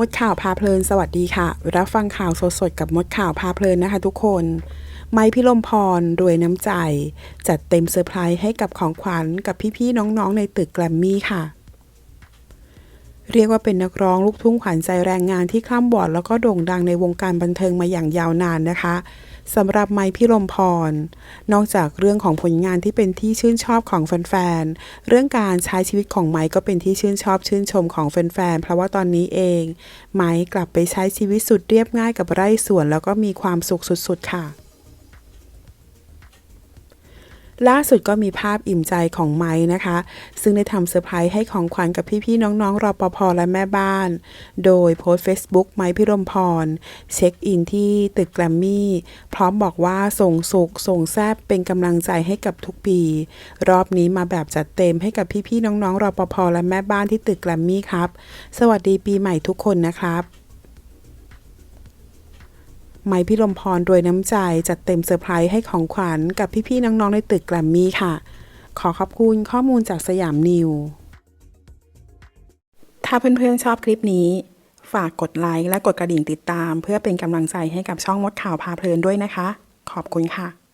มดข่าวพาเพลินสวัสดีค่ะ รับฟังข่าวสดๆกับมดข่าวพาเพลินนะคะทุกคน ไม้พิลมพรรวยน้ำใจ จัดเต็มเซอร์ไพรส์ให้กับของขวัญกับพี่ๆน้องๆในตึกแกรมมี่ค่ะ เรียกว่าเป็นนักร้องลูกทุ่งขวัญใจแรงงานที่ข้ามบอดแล้วก็โด่งดังในวงการบันเทิงมาอย่างยาวนานนะคะ สำหรับไม้พิรมพร นอกจากเรื่องของผลงานที่เป็นที่ชื่นชอบของแฟนๆ เรื่องการใช้ชีวิตของไม้ก็เป็นที่ชื่นชอบชื่นชมของแฟนๆ เพราะว่าตอนนี้เอง ไม้กลับไปใช้ชีวิตสุดเรียบง่ายกับไร่สวน แล้วก็มีความสุขสุดๆ ค่ะ ล่าสุดก็มีภาพอิ่มใจของไม้นะคะ ซึ่งได้ทำเซอร์ไพรส์ให้ของขวัญกับพี่ๆน้องๆรอปภและแม่บ้าน โดยโพสต์ Facebook ไม้พิรมพร เช็คอินที่ตึกแกรมมี่ พร้อมบอกว่าส่งสุขส่งแซบเป็นกำลังใจให้กับทุกปี รอบนี้มาแบบจัดเต็มให้กับพี่ๆน้องๆรอปภและแม่บ้านที่ตึกแกรมมี่ครับ สวัสดีปีใหม่ทุกคนนะครับ ไม้พี่ลมพรรวยน้ำใจจัดเต็มเซอร์ไพรส์ให้ของขวัญกับพี่ๆน้องๆในตึกแกรมมี่ค่ะ ขอขอบคุณข้อมูลจากสยามนิว ถ้าเพื่อนๆชอบคลิปนี้ ฝากกดไลค์และกดกระดิ่งติดตาม เพื่อเป็นกำลังใจให้กับช่องมดข่าวพาเพลินด้วยนะคะ ขอบคุณค่ะ